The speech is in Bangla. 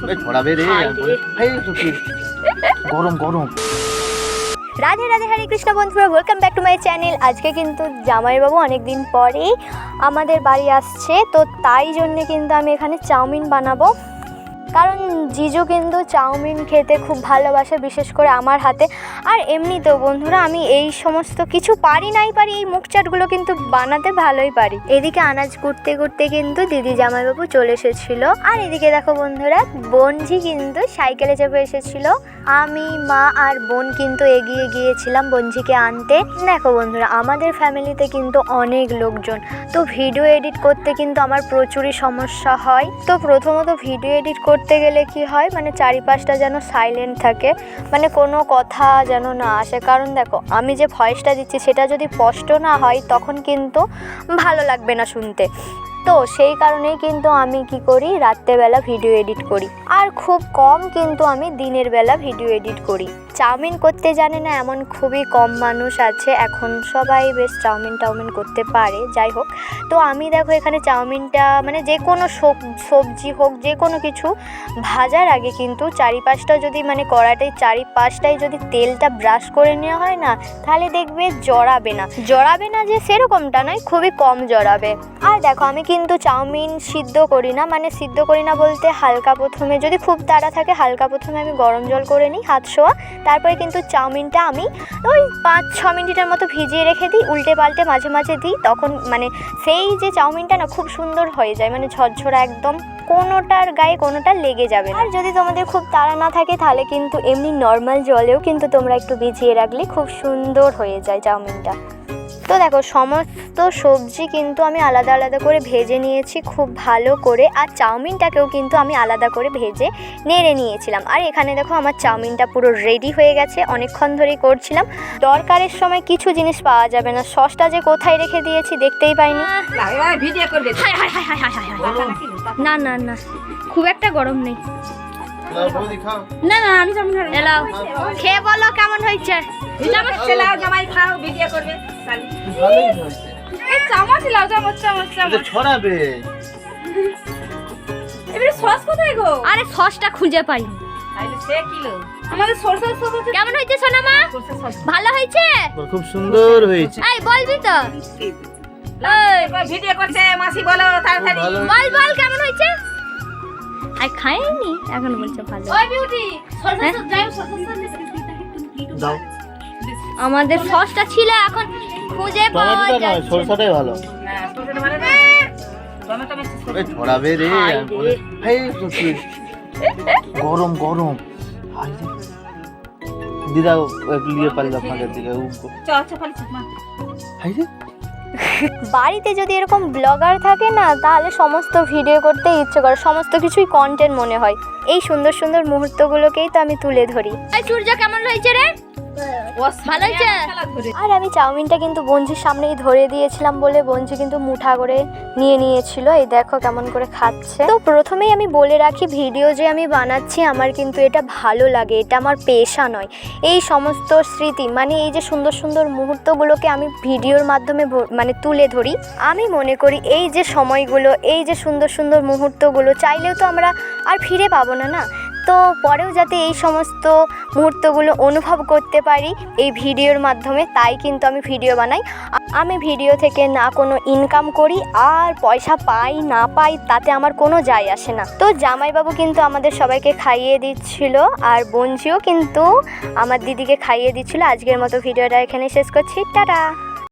রে গরম গরম। রাধে রাধে হরে কৃষ্ণ বন্ধুরা welcome back to my channel আজকে কিন্তু জামাইবাবু অনেক দিন পরেই আমাদের বাড়ি আসছে তো তাই জন্যে কিন্তু আমি এখানে চাউমিন বানাবো। কারণ জিজু কিন্তু চাউমিন খেতে খুব ভালোবাসে, বিশেষ করে আমার হাতে। আর এমনিতেও বন্ধুরা, আমি এই সমস্ত কিছু পারি নাই পারি, এই মুখ চাটগুলো কিন্তু বানাতে ভালোই পারি। এদিকে আনাজ কুটতে কুটতে কিন্তু দিদি জামাইবাবু চলে এসেছিল। আর এদিকে দেখো বন্ধুরা বোনজি কিন্তু সাইকেলে চেপে এসেছিল। আমি, মা আর বোন কিন্তু এগিয়ে গিয়েছিলাম বঞ্জিকে আনতে। দেখো বন্ধুরা, আমাদের ফ্যামিলিতে কিন্তু অনেক লোকজন। তো ভিডিও এডিট করতে কিন্তু আমার প্রচুরই সমস্যা হয়। তো প্রথমত ভিডিও এডিট করতে গেলে কি হয় মানে চারিপাশটা যেন সাইলেন্ট থাকে মানে কোনো কথা যেন না আসে। কারণ দেখো, আমি যে ভয়েসটা দিচ্ছি, সেটা যদি স্পষ্ট না হয়, তখন কিন্তু ভালো লাগবে না শুনতে। তো সেই কারণেই কিন্তু আমি কি করি, রাত্রেবেলা ভিডিও এডিট করি। আর খুব কম কিন্তু আমি দিনের বেলা ভিডিও এডিট করি। চাউমিন করতে জানে না, এমন খুবই কম মানুষ আছে। এখন সবাই বেশ চাউমিন টাউমিন করতে পারে, যাই হোক। তো আমি দেখো এখানে চাউমিনটা মানে যে কোনো সব- সবজি হোক, যে কোনো কিছু ভাজার আগে কিন্তু চারিপাশটা যদি মানে কড়াটাই চারিপাশটাই যদি তেলটা ব্রাশ করে নেওয়া হয় না, তাহলে দেখবে জড়াবে না। জড়াবে না যে সেরকমটা নয়, খুবই কম জড়াবে। আর দেখো আমি কিন্তু চাউমিন সিদ্ধ করি না মানে সিদ্ধ করি না বলতে হালকা প্রথমে, যদি খুব তাড়া থাকে হালকা প্রথমে আমি গরম জল করে নিই হাত শোয়া, তারপরে কিন্তু চাউমিনটা আমি ওই পাঁচ, ছ মিনিটের মতো ভিজিয়ে রেখে দিই, উল্টে পাল্টে মাঝে মাঝে দিই, তখন মানে সেই যে চাউমিনটা না খুব সুন্দর হয়ে যায় মানে ঝরঝরা একদম কোনোটার গায়ে কোনোটা লেগে যাবে। আর যদি তোমাদের খুব তাড়া না থাকে তাহলে কিন্তু এমনি নর্মাল জলেও কিন্তু তোমরা একটু ভিজিয়ে রাখলে খুব সুন্দর হয়ে যায় চাউমিনটা তো দেখো সমস্ত সবজি কিন্তু আমি আলাদা আলাদা করে ভেজে নিয়েছি খুব ভালো করে আর চাউমিনটাকেও কিন্তু আমি আলাদা করে ভেজে নেড়ে নিয়েছিলাম আর এখানে দেখো আমার চাউমিনটা পুরো রেডি হয়ে গেছে অনেকক্ষণ ধরেই করছিলাম দরকারের সময় কিছু জিনিস পাওয়া যাবে না সসটা যে কোথায় রেখে দিয়েছি দেখতেই পাইনি হায় হায় হায় হায় হায় হায় হায়। না না না খুব একটা গরম নেই না না আমি চাউমিন খাব। এলাও। খেয়ে বলো কেমন হয়েছে? চামচ জামাই খাও ভিডিও করবে চামচ লাও চামচ চামচ চামচ। ছড়াবে। এবারে সস কোথায় গো? আরে সসটা খুঁজে পাইনি। তাইলে সে কিলো? আমাদের সরষের সস আছে কেমন হয়েছে সোনামা ভালো হয়েছে? খুব সুন্দর হয়েছে। এই বলবি তো। ভিডিও করছে মাসি বলো তাড়াতাড়ি। ভালো বল বল কেমন আর খাইনি? এখন বলছে ভালো। আমাদের সসটা ছিল এখন খুঁজে পাওয়া যাচ্ছে। সরষাটাই ভালো। ছড়াবে রে গরম গরম। দিদা একটু নিয়ে পারলে ফাঁকের দিকে। হাই রে। বাড়িতে যদি এরকম ব্লগার থাকে না, তাহলে সমস্ত ভিডিও করতে ইচ্ছে করে, সমস্ত কিছুই কন্টেন্ট মনে হয় এই সুন্দর সুন্দর মুহূর্তগুলোকেই তো আমি তুলে ধরি সূর্য কেমন হয়েছে রে? আর আমি চাউমিনটা কিন্তু বঞ্জির সামনেই ধরে দিয়েছিলাম বলে বঞ্জি কিন্তু মুঠা করে নিয়ে নিয়েছিল। এই দেখো কেমন করে খাচ্ছে। তো প্রথমেই আমি বলে রাখি, ভিডিও যে আমি বানাচ্ছি, আমার কিন্তু এটা ভালো লাগে। এটা আমার পেশা নয়। এই সমস্ত স্মৃতি মানে এই যে সুন্দর সুন্দর মুহূর্তগুলোকে আমি ভিডিওর মাধ্যমে মানে তুলে ধরি, আমি মনে করি এই যে সময়গুলো, এই যে সুন্দর সুন্দর মুহূর্তগুলো, চাইলেও তো আমরা আর ফিরে পাবো না না? তো পরেও যাতে এই সমস্ত মুহূর্তগুলো অনুভব করতে পারি এই ভিডিওর মাধ্যমে, তাই কিন্তু আমি ভিডিও বানাই। আমি ভিডিও থেকে না কোনো ইনকাম করি, আর পয়সা পাই না পাই, তাতে আমার কোনো যায় আসে না। তো জামাইবাবু কিন্তু আমাদের সবাইকে খাইয়ে দিচ্ছিল, আর বঞ্জিও কিন্তু আমার দিদিকে খাইয়ে দিচ্ছিল। আজকের মতো ভিডিওটা এখানে শেষ করছি। টাটা!